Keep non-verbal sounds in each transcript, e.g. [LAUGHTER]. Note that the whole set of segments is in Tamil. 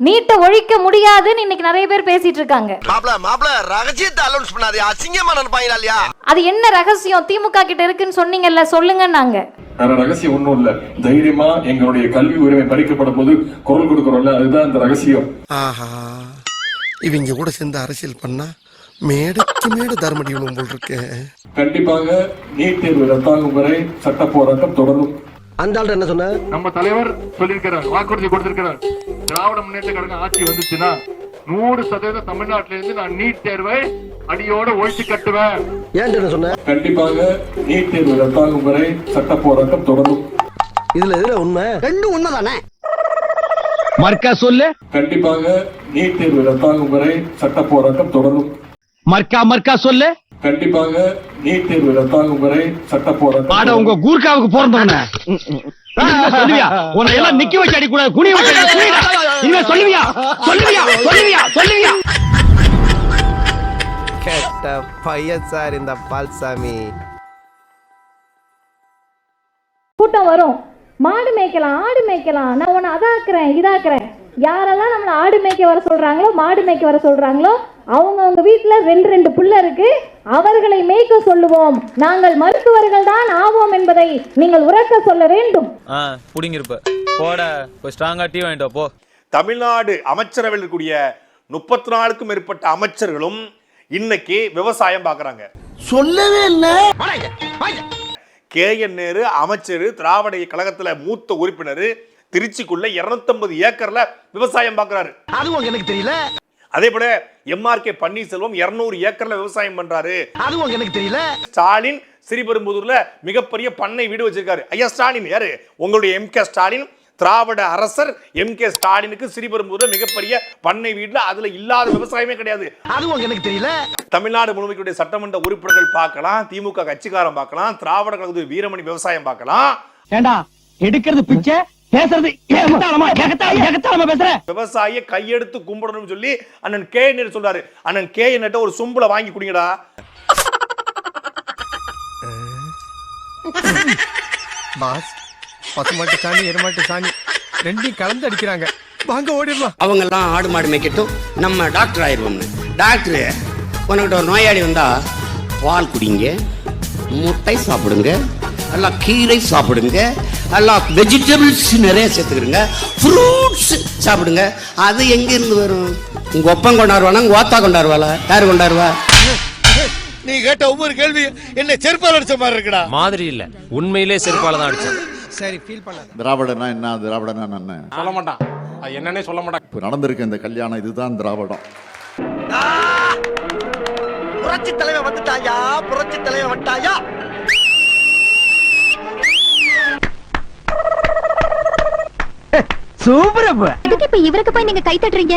நீட்டை ஒழிக்க முடியாதுன்னு இன்னைக்கு நிறைய பேர் பேசிட்டு இருக்காங்க. மாப்ள மாப்ள ரகசியத்தை அலௌன்ஸ் பண்ணாதே அசிங்கமா நினைப்பாங்களா இல்லையா? அது என்ன ரகசியம்? திமுக கிட்ட இருக்குன்னு சொன்னீங்கல்ல சொல்லுங்க நாங்க வேற ரகசியம் ஒண்ணும் இல்ல. தைரியமா எங்களுடைய கல்வி உரிமை பறிக்கப்படும் போது குரல் கொடுக்கறோம்ல அதுதான் இந்த ரகசியம். ஆஹா. இவங்க கூட சேர்ந்து அரசியல் பண்ணா மேடைக்கு மேடு தர்மடி விழுவும் போல் இருக்கு. கண்டிப்பாக நீட் தேர்வு ரத்தாகும் வரை சட்ட போராட்டம் தொடரும். அந்த ஆள் என்ன சொன்ன? நம்ம தலைவர் சொல்லியிருக்கிறார் வாக்குறுதி கொடுத்திருக்கிறார். திராவிட முன்னேற்ற கழகம் ஆட்சி வந்துச்சுன்னா நூறு சதவீதம் தமிழ்நாட்டில இருந்து நான் நீட் தேர்வை அடியோட ஒழிச்சு கட்டுவேன். ஏன் சொன்ன கண்டிப்பாக நீட் தேர்வு ரத்தாகும் வரை சட்ட போராட்டம் தொடரும். இதுல எதுல உண்மை? ரெண்டும் உண்மைதானே? மர்க்கா சொல்லு. கண்டிப்பாக நீட் தேர்வு ரத்தாகும் வரை சட்ட போராட்டம் தொடரும். மர்க்கா மர்க்கா சொல்லு. கண்டிப்பாக நீட் தேர்வு ரத்தாகும் வரை சட்ட போராட்டம். உங்க கூர்க்காவுக்கு பிறந்தவன. சொல்லுவியா? உன்னை எல்லாம் [LAUGHS] நிக்க வச்சு அடிக்கூடாது குனி வச்சு அடி, குனிடா. இனிமே சொல்லுவியா? சொல்லுவியா? சொல்லுவியா? சொல்லுவியா? கெட்ட பையன் சார் இந்த பால்சாமி. கூட்டம் வரும். மாடு மேய்க்கலாம் ஆடு மேய்க்கலாம். நான் உன்னை அதாக்குறேன் இதாக்குறேன். யாரெல்லாம் நம்மளை ஆடு மேய்க்க வர சொல்றாங்களோ மாடு மேய்க்க வர சொல்றாங்களோ அவங்கவங்க வீட்டில் ரெண்டு ரெண்டு புள்ள இருக்கு. அவர்களை மேய்க்க சொல்லுவோம். நாங்கள் மருத்துவர்கள் தான் ஆவோம் என்பதை நீங்கள் உறக்க சொல்ல வேண்டும். ஆ புடிங்கிருப்ப. போட ஸ்ட்ராங்கா டீ வாங்கிட்டு போ. தமிழ்நாடு அமைச்சரவையில் இருக்கக்கூடிய முப்பத்தி நாலுக்கும் மேற்பட்ட அமைச்சர்களும் இன்னைக்கு விவசாயம் பார்க்கறாங்க. சொல்லவே இல்ல. கே. என். நேரு அமைச்சர் திராவிட கழகத்துல மூத்த உறுப்பினர் திருச்சிக்குள்ள 250 ஏக்கர்ல விவசாயம் பார்க்கறாரு அதுவும் எனக்கு தெரியல. அதே போல எம்ஆர்கே பன்னீர்செல்வம் 200 ஏக்கர்ல விவசாயம் பண்றாரு. அதுவும் எனக்கு தெரியல. ஸ்டாலின் ஸ்ரீபெரும்புதூர்ல மிகப்பெரிய பண்ணை வீடு வச்சிருக்காரு. ஐயா ஸ்டாலின் யாரு? உங்களுடைய எம் கே ஸ்டாலின் திராவிட அரசர் எம் கே ஸ்டாலினுக்கு ஸ்ரீபெரும்புதூர்ல மிகப்பெரிய பண்ணை வீடுல அதுல இல்லாத விவசாயமே கிடையாது. அதுவும் எனக்கு தெரியல. தமிழ்நாடு முழுமைக்குடைய சட்டமன்ற உறுப்பினர்கள் பார்க்கலாம் திமுக கட்சிக்காரன் பார்க்கலாம் திராவிட கழகத்து வீரமணி விவசாயம் பார்க்கலாம். ஏண்டா எடுக்கிறது பிச்சை? பேசுறது விவசாயிய கையெடுத்து கும்பிடணும்னு சொல்லி அண்ணன் கே என் சொல்றாரு. அண்ணன் கே என்கிட்ட ஒரு சும்புல வாங்கி குடிங்கடா. [LAUGHS] பாஸ் பசுமாட்டு சாணி எருமாட்டு சாணி ரெண்டையும் கலந்து அடிக்கிறாங்க. வாங்க ஓடிடலாம். அவங்க எல்லாம் ஆடு மாடு மேய்க்கட்டும். நம்ம டாக்டர் ஆயிடுவோம்னு. டாக்டர் உனக்கிட்ட ஒரு நோயாளி வந்தா பால் குடிங்க முட்டை சாப்பிடுங்க எல்லாம் கீரை சாப்பிடுங்க எல்லாம் வெஜிடபிள்ஸ் நிறைய சேர்த்துக்கிறங்க ஃப்ரூட்ஸ் சாப்பிடுங்க. அது எங்க இருந்து வரும்? உங்க ஒப்பம் கொண்டாடுவானா? உங்க ஓத்தா கொண்டாடுவாளா? யார் கொண்டாடுவா? நீ கேட்ட ஒவ்வொரு கேள்வி என்ன செருப்பால் அடிச்ச மாதிரி இருக்குடா. மாதிரி இல்ல. உண்மையிலே செருப்பால தான் அடிச்சேன். சரி ஃபீல் பண்ணாத. திராவிடனா என்ன? திராவிடனா என்ன? சொல்ல மாட்டான். அது என்னன்னே சொல்ல மாட்டான். இப்போ நடந்திருக்க இந்த கல்யாணம் இதுதான் திராவிடம். புரட்சி தலைவன் வந்துட்டாயா? புரட்சி தலைவன் வந்துட்டாயா? சூப்பர் இப்ப இவருக்கு போய் நீங்க கை தட்டுறீங்க?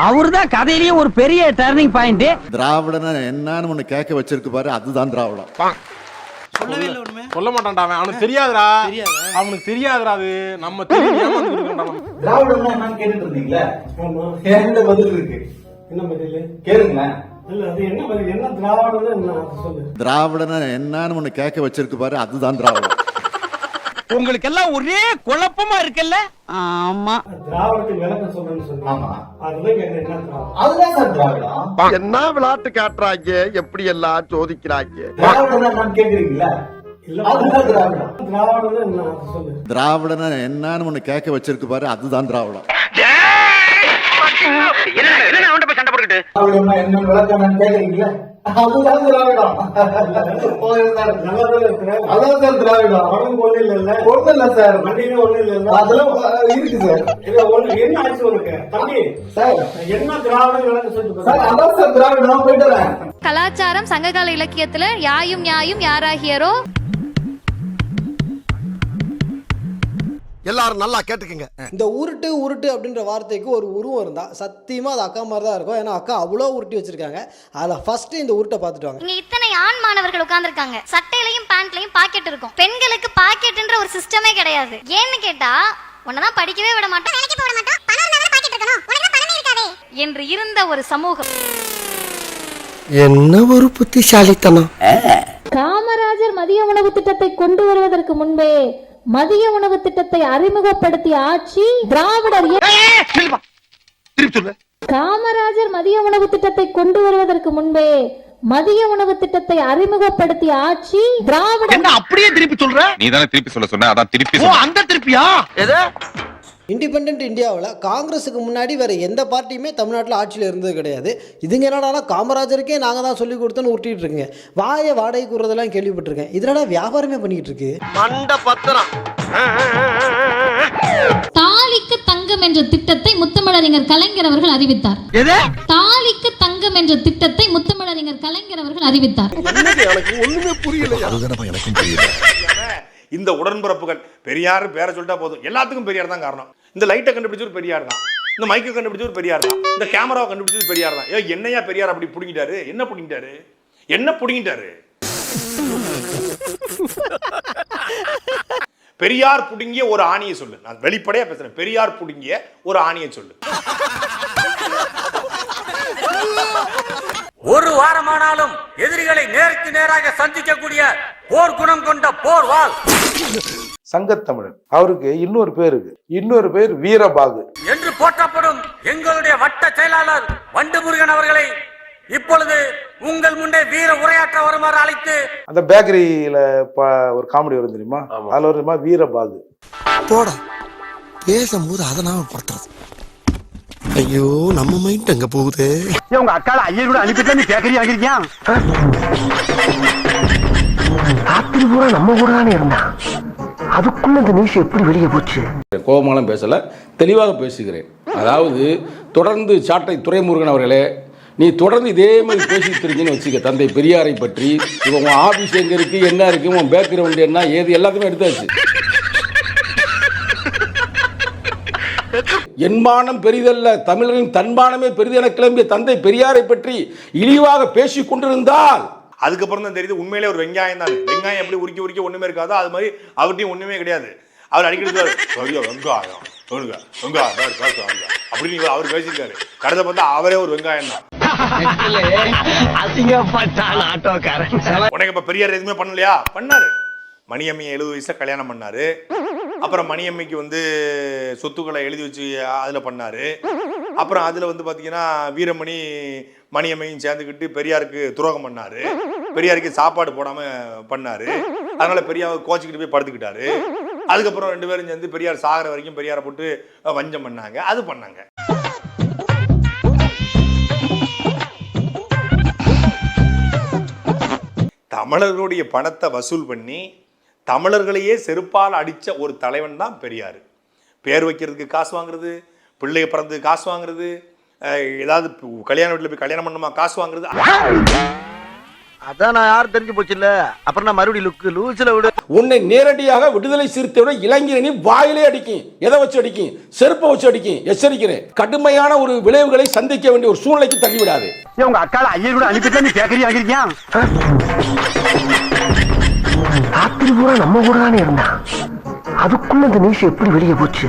அவர்தான் கதையிலேயே ஒரு பெரிய டர்னிங் பாயிண்ட் திராவிடனா என்னன்னு ஒண்ணு கேட்க வச்சிருக்கு பாரு அதுதான் திராவிடம். சொல்ல மாட்டான்டா அவன். அவனுக்கு தெரியாதுடா. அவனுக்கு தெரியாதுடா அது. நம்ம என்னன்னு கேட்டுட்டு இருந்தீங்களா? பதில் இருக்கு. என்ன பதில்? கேளுங்களேன் என்ன திராவிடம் என்ன சொல்லு திராவிடனா என்னன்னு ஒண்ணு கேட்க வச்சிருக்கு பாரு அதுதான் திராவிடம். உங்களுக்கு எல்லாம் ஒரே குழப்பமா இருக்குல்ல? ஆமா. திராவிடத்துக்கு விளக்கம் சொல்றேன்னு சொன்னாங்க. அதுதான் கேட்டேன் என்ன அதுதான் சார் திராவிடம். என்ன விளையாட்டு காட்டுறாங்க? எப்படி எல்லாம் சோதிக்கிறாங்க? திராவிடம். கேக்குறீங்களா திராவிடனா என்னன்னு ஒண்ணு கேட்க வச்சிருக்கு பாரு அதுதான் திராவிடம். என்ன விளக்கம் என்னன்னு கேக்குறீங்களா அதுதான் திராவிடம். அதான் சார் திராவிடம். உடம்பு ஒண்ணு இல்ல இல்ல. ஒண்ணு இல்ல சார். வண்டியில ஒண்ணு இல்ல இல்ல. அதெல்லாம் இருக்கு சார். இல்ல ஒண்ணு என்ன ஆச்சு உனக்கு? தம்பி சார். என்ன திராவிடம் விளக்கம் சொல்லிட்டு சார் அதான் சார் திராவிடம். போயிட்டு வரேன். கலாச்சாரம் சங்ககால இலக்கியத்துல யாயும் யாயும் யாராகியரோ எல்லாரும் நல்லா கேட்டுக்கங்க. இந்த உருட்டு உருட்டு அப்படின்ற வார்த்தைக்கு ஒரு உருவம் இருந்தா சத்தியமா அது அக்கா மாதிரி தான் இருக்கும். ஏன்னா அக்கா அவ்வளோ உருட்டி வச்சிருக்காங்க. அதுல ஃபர்ஸ்ட் இந்த உருட்டை பார்த்துட்டு வாங்க. இங்க இத்தனை ஆண் மாணவர்கள் உட்கார்ந்திருக்காங்க. சட்டையிலையும் பேண்ட்லயும் பாக்கெட் இருக்கும். பெண்களுக்கு பாக்கெட்ன்ற ஒரு சிஸ்டமே கிடையாது. ஏன்னு கேட்டா உன்னதான் படிக்கவே விட மாட்டோம். வேலைக்கு போட மாட்டோம். பணம் இருந்தா பாக்கெட் இருக்கணும். உனக்கு பணமே இருக்காதே. என்று இருந்த ஒரு சமூகம். என்ன ஒரு புத்திசாலித்தனம். காமராஜர் மதிய உணவு திட்டத்தை கொண்டு வருவதற்கு முன்பே மதிய உணவு திட்டத்தை அறிமுகப்படுத்திய ஆட்சி திராவிடர் காமராஜர் மதிய உணவு திட்டத்தை கொண்டு வருவதற்கு முன்பே மதிய உணவு திட்டத்தை அறிமுகப்படுத்திய ஆட்சி திராவிட என்ன அப்படியே திருப்பி சொல்ற? நீ தானே திருப்பி சொல்ல சொன்ன? அதான் திருப்பி அந்த திருப்பியா? எது? இண்டிபெண்ட் இந்தியாவில் காங்கிரஸுக்கு முன்னாடி வேற எந்த பார்ட்டியுமே தமிழ்நாட்டில் ஆட்சியில் இருந்தது கிடையாது. இதுங்க என்னடா காமராஜருக்கே நாங்கள் தான் சொல்லி கொடுத்தோன்னு உருட்டிட்டு இருக்குங்க. வாயை வாடகை கூறுறதெல்லாம் கேள்விப்பட்டிருக்கேன். இதனடா வியாபாரமே பண்ணிட்டு இருக்கு? மண்ட பத்திரம். தாலிக்கு தங்கம் என்ற திட்டத்தை முத்தமிழறிஞர் கலைஞர் அவர்கள் அறிவித்தார். தாலிக்கு தங்கம் என்ற திட்டத்தை முத்தமிழறிஞர் கலைஞர் அவர்கள் அறிவித்தார். இந்த உடன்பிறப்புகள். பெரியார் பேரை சொல்லிட்டா போதும். எல்லாத்துக்கும் பெரியார் தான் காரணம். இந்த லைட்டை கண்டுபிடிச்சவர் பெரியார் தான். இந்த மைக்கை கண்டுபிடிச்சது பெரியார் தான். இந்த கேமராவை கண்டுபிடிச்சது பெரியார் தான். ஏ என்னையா பெரியார் அப்படி பிடிங்கிட்டாரு? என்ன பிடிங்கிட்டாரு? என்ன பிடிங்கிட்டாரு? பெரியார் புடுங்கிய ஒரு ஆணியை சொல்லு. நான் வெளிப்படையா பேசுறேன். பெரியார் புடுங்கிய ஒரு ஆணியை சொல்லு. ஒரு வாரமானாலும் எதிரிகளை நேருக்கு நேராக சந்திக்கக்கூடிய போர் குணம் கொண்ட போர் வாழ். சங்கத்தமிழன். அவருக்கு இன்னொரு பேர் இருக்கு. இன்னொரு பேர் வீரபாகு. என்று போற்றப்படும் எங்களுடைய வட்ட செயலாளர் வண்டுமுருகன் அவர்களை இப்பொழுது உங்கள் முன்னே வீர உரையாற்ற வருமாறு அழைத்து அந்த பேக்கரியில ஒரு காமெடி வரும் தெரியுமா? அதுல ஒரு தெரியுமா வீரபாகு. போடா. பேசும்போது அதை நாம படுத்துறது ஐயோ நம்ம மைண்ட் அங்க போகுது? உங்க அக்கால ஐயர் கூட அனுப்பிட்டு நீ பேக்கரி வாங்கிருக்கியா ராத்திரி பூரா நம்ம கூட தானே இருந்தான் அதுக்குள்ள இந்த நியூஸ் எப்படி வெளியே போச்சு? கோபமாலாம் பேசல. தெளிவாக பேசுகிறேன். அதாவது தொடர்ந்து சாட்டை துரைமுருகன் அவர்களே நீ தொடர்ந்து இதே மாதிரி பேசிட்டு இருந்தீங்கன்னு வச்சுக்க தந்தை பெரியாரை பற்றி இப்போ உன் ஆபீஸ் எங்க இருக்கு என்ன இருக்கு உன் பேக்ரவுண்ட் என்ன ஏது எல்லாத்தையுமே எடுத்தாச்சு. என்மானம் பெரிதல்ல தமிழரின் தன்மானமே பெரிது என கிளம்பிய தந்தை பெரியாரை பற்றி இழிவாக பேசிக் கொண்டிருந்தால் அதுக்கப்புறம் தான் தெரியுது உண்மையிலே ஒரு வெங்காயம் தான். வெங்காயம் எப்படி உரிக்க உரிக்க ஒண்ணுமே இருக்காதோ அது மாதிரி அவர்கிட்டயும் ஒண்ணுமே கிடையாது. அவர் அடிக்கடி சொல்லுவாரு, வெங்காயம் சொல்லுங்க வெங்காயம் பாரு, பாரு, பாருங்க." அப்படின்னு அவர் பேசியிருக்காரு. கடைசியில் பார்த்தா அவரே ஒரு வெங்காயம் தான். உனக்கு இப்ப பெரியார் எதுவுமே பண்ணலையா? பண்ணாரு. மணியம்மையை எழுபது வயசுல கல்யாணம் பண்ணாரு. அப்புறம் மணியம்மைக்கு வந்து சொத்துக்களை எழுதி வச்சு அதுல பண்ணாரு. அப்புறம் அதுல வந்து பார்த்தீங்கன்னா வீரமணி மணியம்மையும் சேர்ந்துக்கிட்டு பெரியாருக்கு துரோகம் பண்ணாரு. பெரியாருக்கு சாப்பாடு போடாம பண்ணாரு. அதனால பெரியார் கோச்சிக்கிட்டு போய் படுத்துக்கிட்டாரு. அதுக்கப்புறம் ரெண்டு பேரும் சேர்ந்து பெரியார் சாகிற வரைக்கும் பெரியாரை போட்டு வஞ்சம் பண்ணாங்க. அது பண்ணாங்க. தமிழர்களுடைய பணத்தை வசூல் பண்ணி தமிழர்களையே செருப்பால் அடிச்ச ஒரு தலைவன் தான் பெரியார். பேர் வைக்கிறதுக்கு காசு வாங்குறது பிள்ளைய பிறந்ததுக்கு காசு வாங்குறது ஏதாவது கல்யாண வீட்டில் போய் கல்யாணம் பண்ணுமா காசு வாங்குறது அதான் நான் யாரும் தெரிஞ்சு போச்சு இல்ல? அப்புறம் நான் மறுபடியும் லுக்கு லூசில விடு. உன்னை நேரடியாக விடுதலை சிறுத்தையோட இளைஞரணி வாயிலே அடிக்கும் எதை வச்சு அடிக்கும் செருப்பை வச்சு அடிக்கும் எச்சரிக்கிறேன். கடுமையான ஒரு விளைவுகளை சந்திக்க வேண்டிய ஒரு சூழ்நிலைக்கு தள்ளிவிடாது. உங்க அக்கால ஐயர் கூட அனுப்பிட்டு நீ பேக்கரி வாங்கிருக்கியா ராத்திரி பூரா நம்ம கூட தானே இருந்தான். அதுக்குள்ள இந்த நியூஸ் எப்படி வெளியே போச்சு?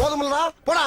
போதுமில்லடா போடா.